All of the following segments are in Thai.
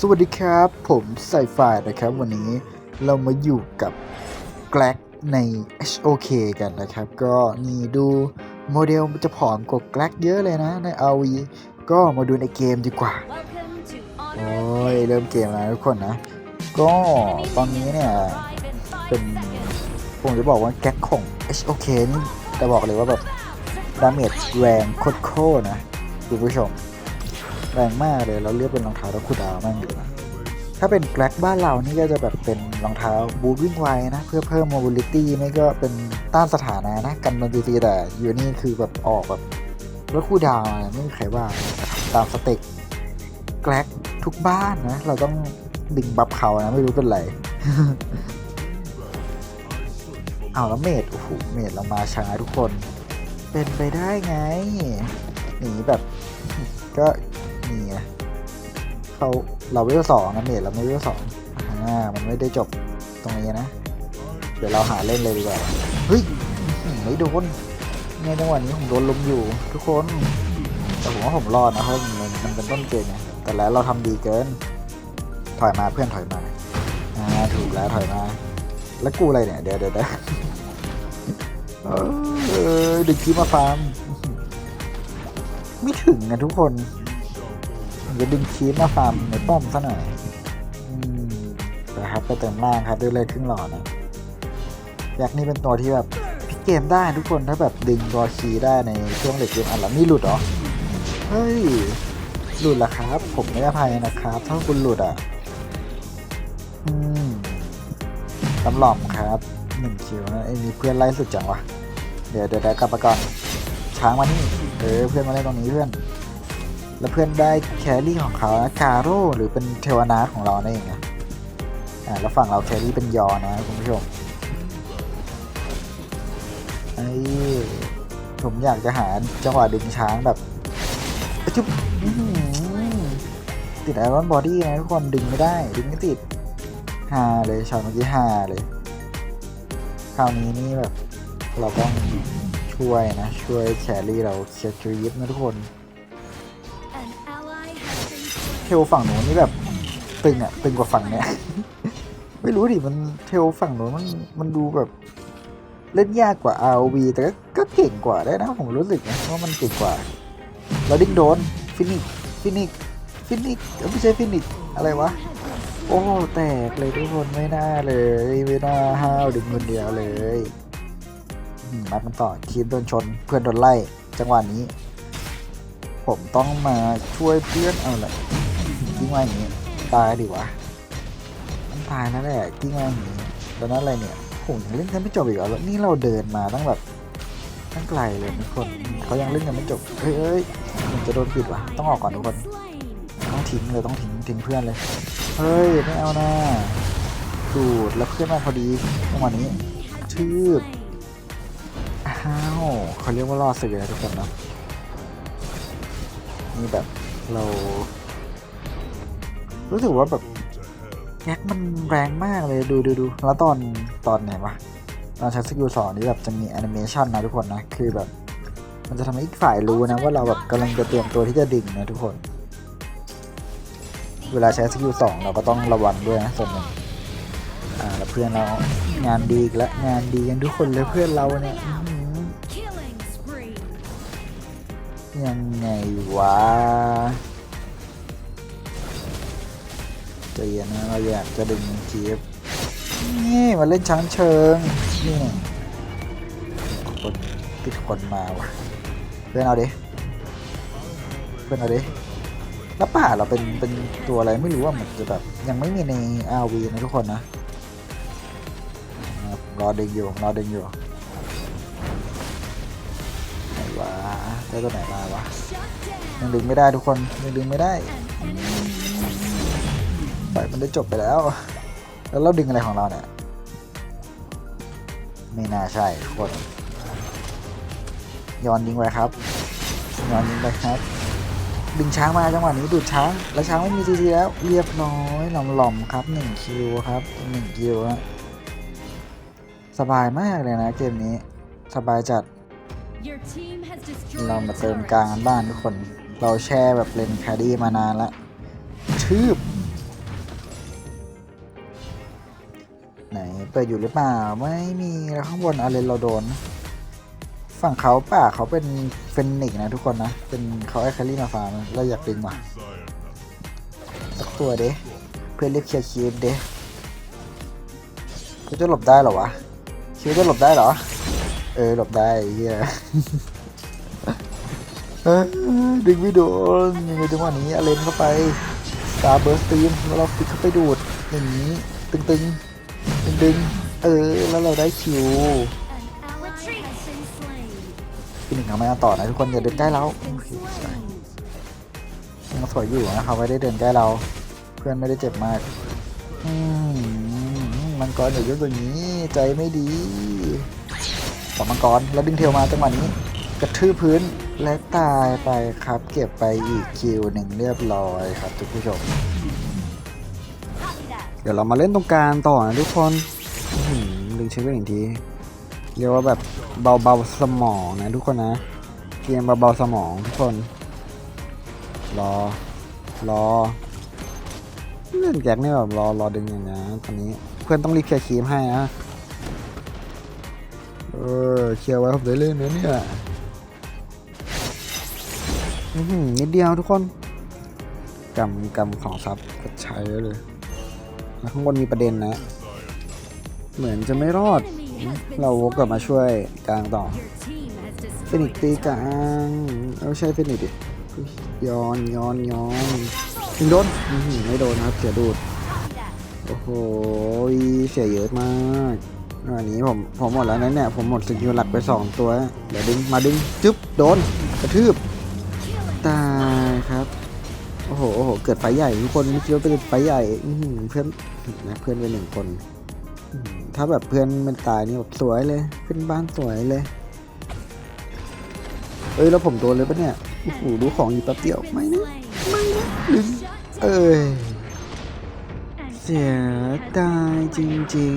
สวัสดีครับ ผมไซไฟนะครับ วันนี้เรามาอยู่กับแกล็กใน HOK กันนะครับ ก็นี่ดูโมเดลมันจะผอมกว่าแกล็กเยอะเลยนะใน RV ก็มาดูในเกมดีกว่า โอ้ย เริ่มเกมแล้วทุกคนนะ ก็ตอนนี้เนี่ย เป็นผมจะบอกว่าแก๊กของ HOK นี่จะบอกเลยว่าแบบ ดาเมจแรงโคตรๆนะ คุณผู้ชม แรงมากเลยเราเลือกเป็นรองเท้าแล้วคูดาวแม่งอยู่นะถ้าเป็นแกล็กบ้านเรานี่ก็จะแบบเป็นรองเท้าบูทวิ่งไวนะ เพื่อเพิ่ม mobility ไม่ก็เป็นต้านสถานะนะ กันโดนตีๆแต่อยู่นี่คือแบบออกแบบลดคูดาวนไม่มีใครว่าตามสเต็กแกล็กทุกบ้านนะ เราต้องดึงบัฟเขานะ ไม่รู้เป็นไรเอาแล้วเมดโอ้โหเมดเรามาช้าทุกคน เป็นไปได้ไงหนีแบบ ก็ นี่ไงเขาเราเวลสองนะเมดเราไม่เวลสองอ่ามันไม่ได้จบตรงนี้นะ เดี๋ยวเราหาเล่นเลยดีกว่าเฮ้ยไม่โดนในจังหวะนี้ผมโดนลุมอยู่ ทุกคนแต่ผมว่าผมรอดนะเพราะมันมันเป็นต้นเกมไงแต่แล้วเราทำดีเกิน ถอยมาเพื่อนถอยมาอ่าถูกแล้วถอยมา แล้วกูอะไรเนี่ยเดี๋ยวเดี๋ยวเดี๋ยวเดึงคีมาฟาร์มไม่ถึงนะทุกคน จะดึงคีปมาฟาร์มในป้อมซะหน่อยนะครับไปเติมล่างครับด้วยเลยครึ่งหลอดนะอยักนี่เป็นตัวที่แบบพิกเกมได้ทุกคนถ้าแบบดึงตัวคีได้ในช่วงเด็กเกมอันหลังนี่หลุดเหรอเฮ้ยหลุดละครับ ผมไม่อภัยนะครับ ถ้าคุณหลุดอะอืมตำหล่อมครับหนึ่งคิวนะไอ้มีเพื่อนไล่สุดจังวะเดี๋ยวเดี๋ยวเดี๋ยวกลับมาก่อนช้างมานี่เออเพื่อนมาเล่นตรงนี้เพื่อน แล้วเพื่อนได้แครี่ของเขานะกาโร่หรือเป็นเทวนาของเรานั่นเองนะอ่าแล้วฝั่งเราแครี่เป็นยอนะคุณผู้ชมไอ้ผมอยากจะหาจังหวะดึงช้างแบบจุ๊บติดไอรอนบอดี้นะทุกคนดึงไม่ได้ ดึงไม่ติดฮาเลยช็อตเมื่อกี้ฮาเลย คราวนี้นี่แบบ เราต้องช่วยนะ ช่วยแครี่เราเคลียร์ครีปนะทุกคน เทลฝั่งหนูนนี่แบบตึงอะตึงกว่าฝั่งเนี้ย ไม่รู้ดิมันเทลฝั่งหนูนมันมันดูแบบ เล่นยากกว่า ROV แต่ก็ก็เก่งกว่าได้นะผมรู้สึกนะว่ามันเก่งกว่าเราดิ้งโดนฟินิกฟินิกฟินิกไม่ใช่ฟินิกอะไรวะโอ้แตกเลยทุกคนไม่น่าเลยไม่น่าห้าวดึงคนเดียวเลยมันมันต่อทีมโดนชนเพื่อนโดนไล่จังหวะนี้ ผมต้องมาช่วยเพื่อนเอาละ กิ้งว่าอย่างนี้ตายดีวะมันตายแล้วแหละกิ้งว่าอย่างนี้แล้วนั่นอะไรเนี่ยผมยังเล่นกันไม่จบอีกเหรอนี่เราเดินมาตั้งแบบตั้งไกลเลยทุกคนเขายังเล่นกันไม่จบเฮ้ยเอ้ยผมจะโดนปิดวะต้องออกก่อนทุกคนต้องทิ้งเลยต้องทิ้งทิ้งเพื่อนเลยเฮ้ยไม่เอานะดูดแล้วเพื่อนมาพอดีจังหวะนี้ชืบอ้าวเขาเรียกว่ารอดสึกนะทุกคนนะนี่แบบเรา รู้สึกว่าแบบแก๊กมันแรงมากเลยดูดูดูแล้วตอนตอนไหนวะตอนใช้สกิลสองนี่แบบจะมีแอนิเมชันนะทุกคนนะ คือแบบ มันจะทำให้อีกฝ่ายรู้นะว่าเราแบบกำลังจะเตรียมตัวที่จะดึงนะทุกคน เวลาใช้สกิลสองเราก็ต้องระวังด้วยนะส่วนหนึ่งอ่าแล้วเพื่อนเรางานดีอีกแล้วงานดีกันทุกคนเลยเพื่อนเราเนี่ยอื้อหือยังไงวะ ใจเย็นนะเราอยากจะดึงคีฟนี่มาเล่นช้างเชิงนี่คนติดคนมาว่ะเพื่อนเอาดิเพื่อนเอาดิแล้วป่าเราเป็นเป็นตัวอะไรไม่รู้ว่ามันจะแบบยังไม่มีใน RV นะทุกคนนะรอดึงอยู่รอดึงอยู่ไหนวะได้ตัวไหนมาวะยังดึงไม่ได้ทุกคนยังดึงไม่ได้ ปล่อยมันได้จบไปแล้ว แล้วเราดึงอะไรของเราเนี่ย ไม่น่าใช่ทุกคนย้อนยิงไปครับย้อนยิงไปครับ ดึงช้างมาจังหวะนี้ดูดช้าง แล้วช้างไม่มีซีซีแล้ว เรียบร้อยหล่อมๆครับหนึ่งคิวครับหนึ่งคิวฮะสบายมากเลยนะเกมนี้ สบายจัด เรามาเติมกลางกันบ้านทุกคน เราแช่แบบเลนคาร์ดี้มานานละชืบ เปิดอยู่หรือเปล่า ไม่มีแล้วข้างบนอาเลนเราโดน ฝั่งเขาป่าเขาเป็นเฟนนิกนะทุกคนนะ เป็นเขาไอคารี่มาฟาร์มเราอยากดึงว่ะสักตัวเด้เพื่อนเรียกเคลียร์คีฟเด้เขาจะหลบได้เหรอวะคิดว่าจะหลบได้เหรอ เออหลบได้เฮียเอ้ยดึงไม่โดนยังไงจังหวะนี้อาเลนเข้าไปตาเบิร์สตีมแล้วเราฟิกเข้าไปดูดอย่างนี้ ตึงตึง ดึง เออ แล้วเราได้คิวพี่หนึ่งทำไม่ต่อนะทุกคนอย่าเดินใกล้เราเค slain. ยังสวยอยู่นะครับไม่ได้เดินใกล้เรา เพื่อนไม่ได้เจ็บมากมังกรอย่ายุ่งอย่างนี้ใจไม่ดีสอมังกรแล้วดึงเทลมาจังหวะนี้ กระทืบพื้นและตายไปครับ เก็บไปอีกคิวหนึ่งเรียบร้อยครับทุกผู้ชม เดี๋ยวเรามาเล่นตรงกลางต่อนะทุกคนอื้อหือดึงเช็คไว้อีกทีเรียกว่าแบบเบาๆสมองนะทุกคนนะเกมเบาๆสมองทุกคน รอรอเล่นแก๊กนี่แบบรอรอดึงอย่างนี้ตอนนี้เพื่อนต้องรีบเคลียร์คีมให้นะเออเคลียร์ไว้ผมได้เล่นนะเนี่ยนิดเดียวทุกคนกำกำของซับก็ใช้ได้เลย ข้างบนมีประเด็นนะ เหมือนจะไม่รอด เราวกกลับมาช่วยกลางต่อ Your team has ฟินิกตีกลางเอาใช่ฟินิกดิย้อนย้อนย้อนยิงโดนไม่โดนครับเสียดูด โอ้โหเสียเยอะมากอันนี้ผมผมหมดแล้วนะเนี่ยผมหมดสกิลหลักไปสองตัว เดี๋ยวดึงมาดึง จึ๊บ โดน กระทืบ ตายครับ โอ้โห โอ้โห เกิดไฟใหญ่ทุกคนไม่คิดว่าเป็นไฟใหญ่เพื่อนนะเพื่อนเป็นหนึ่งคน ถ้าแบบเพื่อนมันตายนี่แบบสวยเลยขึ้นบ้านสวยเลย เอ้ยแล้วผมโดนเลยปะเนี่ยโอ้โหดูของอยู่แป๊บเดียวไม่นะไม่นะดึงเอ้ยเสียดายจริง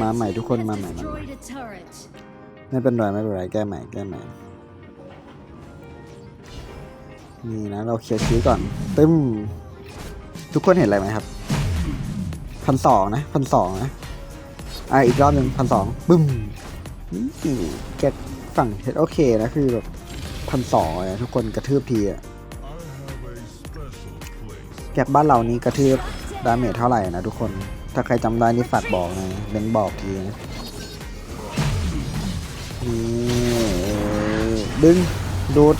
มาใหม่ทุกคนมาใหม่มาใหม่ไม่เป็นไรไม่เป็นไรแก้ใหม่แก้ใหม่ นี่นะเราเคลียร์คิวก่อน ตึ้ม ทุกคนเห็นอะไรไหมครับพันสองนะพันสองนะ อะอีกรอบหนึ่งพันสองบึ้มนี่แกฝั่งเฮดโอเคนะคือแบบพันสองเลยทุกคนกระทืบทีอะแกกบ้านเรานี้กระทืบดาเมจเท่าไหร่นะทุกคน ถ้าใครจำได้นี่ฝากบอกนะเบนบอกทีนะนี่ดึงดูด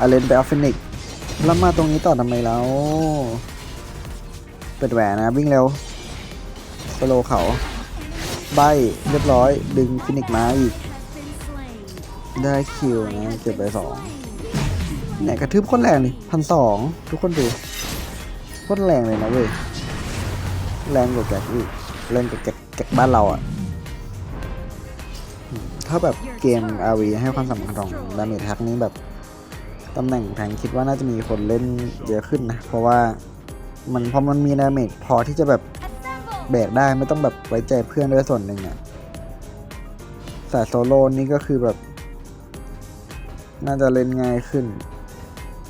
อาเลนไปเอาฟินิกแล้วมาตรงนี้ต่อทำไมแล้ว เปิดแหวนนะวิ่งเร็วสโลเขา ใบเรียบร้อย ดึงฟินิกมาอีก ได้คิวนะ เก็บไปสองเนี่ยกระทืบโคนแรงเลยพันสองทุกคนดูโคตรแรงเลยนะเว้ย แรงกว่าแกกอีกแรงกว่าแกกแกกบ้านเราอะถ้าแบบเกม RV ให้ความสำคัญของดาเมจแท็กนี้แบบ ตำแหน่งแทงคิดว่าน่าจะมีคนเล่นเยอะขึ้นนะ เพราะว่ามันพอมันมีดาเมจพอที่จะแบบแบกได้ไม่ต้องแบบไว้ใจเพื่อนด้วยส่วนหนึ่งอะแต่โซโล่นี่ก็คือแบบ น่าจะเล่นง่ายขึ้น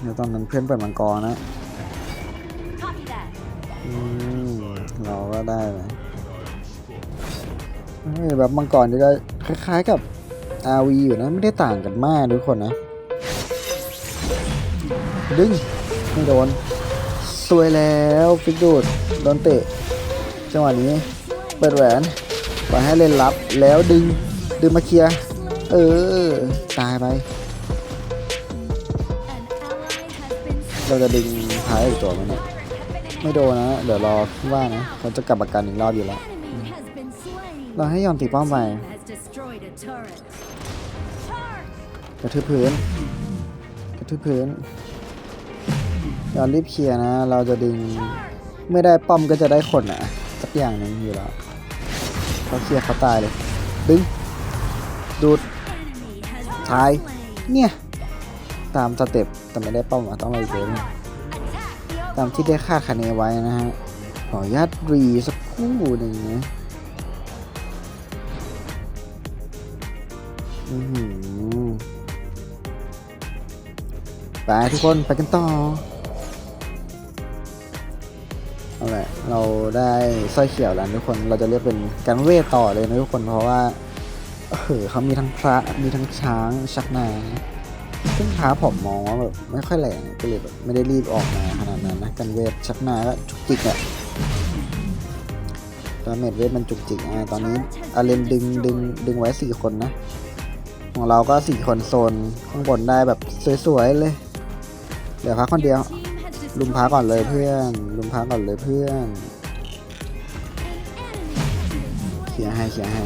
เดี๋ยวตอนนั้นเพื่อนเปิดมังกรนะอืมเราก็ได้ไหมแบบมังกรนี่ก็คล้าย ๆกับ RV อยู่นะไม่ได้ต่างกันมากทุกคนนะ ดึงไม่โดนสวยแล้วฟิกดูดโดนเตะจังหวะนี้ เปิดแหวนปล่อยให้เล่นรับแล้วดึงดึงมาเคลียร์เออ ตายไปเราจะดึงท้ายอีกตัวไหมเนี่ยไม่โดนนะ เดี๋ยวรอว่านะเขาจะกลับมากันอีกรอบอยู่แล้วเราให้ยอมตีป้อมไปกระทืบพื้นกระทืบพื้น เรารีบเคลียร์นะ เราจะดึงไม่ได้ป้อมก็จะได้คนอะสักอย่างหนึ่งอยู่แล้วเขาเคลียร์เขาตายเลย ดึง ดูด Enemy has been ชาย เนี่ย ตามสเต็ปแต่ไม่ได้ป้อมอะต้องไปเจอ Attack the ตามที่ได้คาดคะเนไว้นะฮะ ขออนุญาตรีสักคู่หนึ่งนะอือหือไปทุกคนไปกันต่อ เอาแหละเราได้สร้อยเขียวแล้วทุกคนเราจะเรียกเป็นการเวทต่อเลยนะทุกคนเพราะว่าเออเขามีทั้งพระมีทั้งช้างชักนาซึ่งท้าผมมองว่าแบบไม่ค่อยแรงก็เลยแบบไม่ได้รีบออกมาขนาดนั้นนะกันเวทชักนาก็จุกจิกอะดาเมจเวทมันจุกจิกอะตอนนี้อาเลนดึงดึงดึงไว้สี่คนนะ ของเราก็สี่คนโซนข้างบนได้แบบสวยๆเลย เหลือพักคนเดียว ลุมพาก่อนเลยเพื่อน ลุมพาก่อนเลยเพื่อนเคลียให้เคลียให้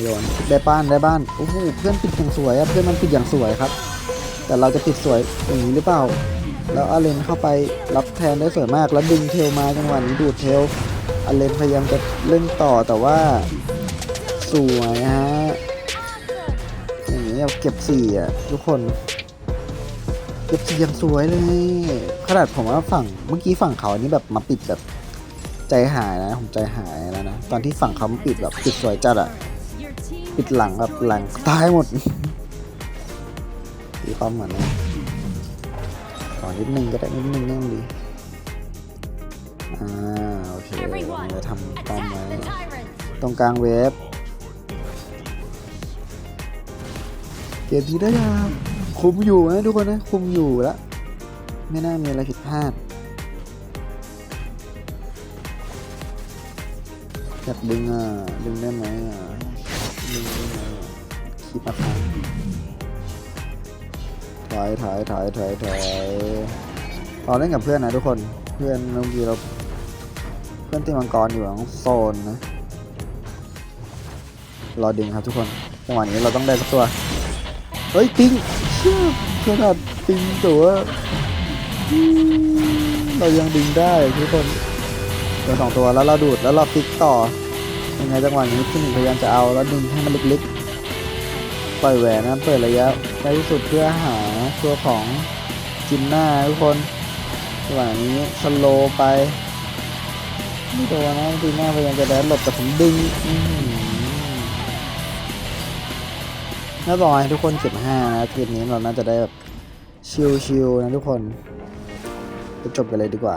โยนได้บ้านได้บ้านโอ้โหเพื่อนปิดอย่างสวยอะเพื่อนมันปิดอย่างสวยครับ แต่เราจะปิดสวยอย่างนี้หรือเปล่า แล้วอาเลนเข้าไปรับแทนได้สวยมากแล้วดึงเทลมาจังหวะนี้ดูดเทลอาเลนพยายามจะเล่นต่อแต่ว่าสวยฮะอย่างนี้เอาเก็บสี่อะทุกคน เก็บสี่ยงสวยเลย ขนาดผมว่าฝั่งเมื่อกี้ฝั่งเขาอันี่แบบมาปิดแบบใจหายนะ ผมใจหายแล้วนะ ตอนที่ฝั่งเขามาปิดแบบปิดสวยจัดอะปิดหลังแบบหลังตายหมดตีความเหมือนนะขอนิดนึงก็ได้นิดนึงนั่งดีอ่าโอเคเราทำป้อมไว้ตรงกลางเวฟเกมทีได้ยัง คุมอยู่นะทุกคนนะ คุมอยู่แล้วไม่น่ามีอะไรผิดพลาดอยากดึงอะ ดึงได้ไหมอะ ดึงได้ไหมคิดมาคังถอยถอยถอยถอยถอยเราเล่นกับเพื่อนนะทุกคน เพื่อนเมื่อกี้เรา เพื่อนตีมังกรอยู่ของโซนนะ รอดึงครับทุกคน จังหวะนี้เราต้องได้สักตัว เฮ้ยปิง ขนาดปิงตัวเรายังดึงได้ทุกคนเดี๋ยวสองตัวแล้วเราดูดแล้วเราพลิกต่อ ยังไงจังหวะนี้พี่หนึ่งพยายามจะเอาแล้วดึงให้มันลึกๆ ปล่อยแหวนนะเปิดระยะไปที่สุดเพื่อหาตัวของจินหน้าทุกคนจังหวะนี้สโลไปไม่โดนนะจีน่าพยายามจะแดนหลบแต่ผมดึง น่าบอกให้ทุกคนเก็บห้านะทีนี้เราน่าจะได้แบบชิลๆนะทุกคนไปจบกันเลยดีกว่า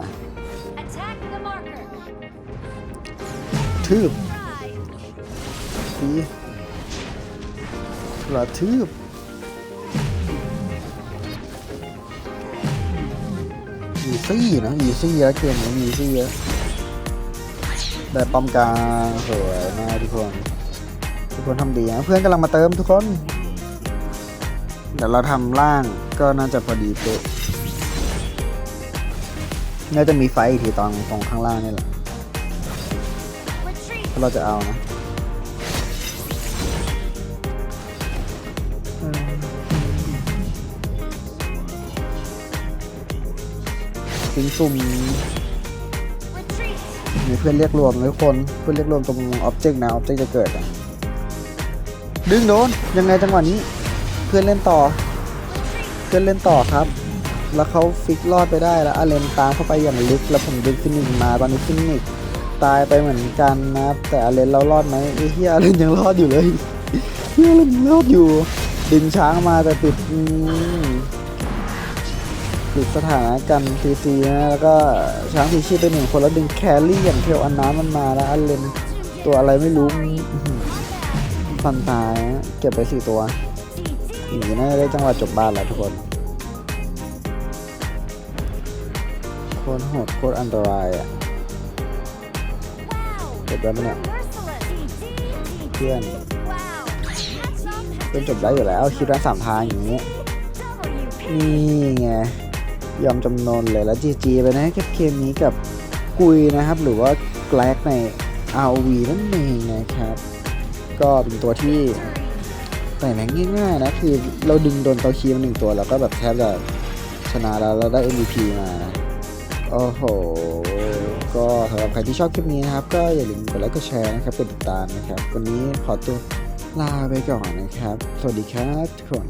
Attack the marker. ทืบ Rise. ดีกระทืบอีซี่นะอีซี่แล้วเกมนี้อีซี่แล้วได้ป้อมกลางสวยมากทุกคน ทุกคนทำดีนะเพื่อนกำลังมาเติมทุกคน เดี๋ยวเราทำล่างก็น่าจะพอดีเป๊ะน่าจะมีไฟอีกทีตอนตรงข้างล่างนี่แหละเราจะเอานะปิงซุ่มมีเพื่อนเรียกรวมทุกคนเพื่อนเรียกรวมตรงอ็อบเจกต์นะอ็อบเจกต์จะเกิดดึงโดนยังไงจังหวะนี้ เพื่อนเล่นต่อ เพื่อนเล่นต่อครับ แล้วเขาฟิกรอดไปได้แล้วอาเลนตามเข้าไปอย่างลึกแล้วผมดึงฟินิกมาตอนนี้ฟินิกตายไปเหมือนกันนะครับแต่อาเลนเรารอดไหมไอ้เฮียอาเลนยังรอดอยู่เลยเฮียอาเลนยังรอดอยู่ ดึงช้างมาแต่ติดติดสถานะกันซีซีนะแล้วก็ช้างซีชีพไปหนึ่งคนแล้วดึงแครี่อย่างเทลอันน้ำมันมาแล้วอาเลนตัวอะไรไม่รู้ฟันตายเก็บไปสี่ตัว อย่างนี้น่าจะได้จังหวะจบบ้านแล้วทุกคนโคตรโหดโคตรอันตรายอะจบได้ไหมเนี่ยเพื่อนเพื่อนจบได้อยู่แล้วคิดว่าสามทางอย่างนี้นี่ไงยอมจำนนเลยแล้ว GG ไปนะกับเกมนี้กับกุยนะครับ หรือว่าแกลกใน ROV นั่นเองนะครับ ก็เป็นตัวที่ แต่แม่งง่ายๆนะคือเราดึงโดนเกาคีมาหนึ่งตัวแล้วก็แบบแทบจะชนะแล้วเราได้ MVP มาโอ้โห ก็สำหรับใครที่ชอบคลิปนี้นะครับ ก็อย่าลืมกดไลค์กดแชร์นะครับกดติดตามนะครับ วันนี้ขอตัวลาไปก่อนนะครับ สวัสดีครับทุกคน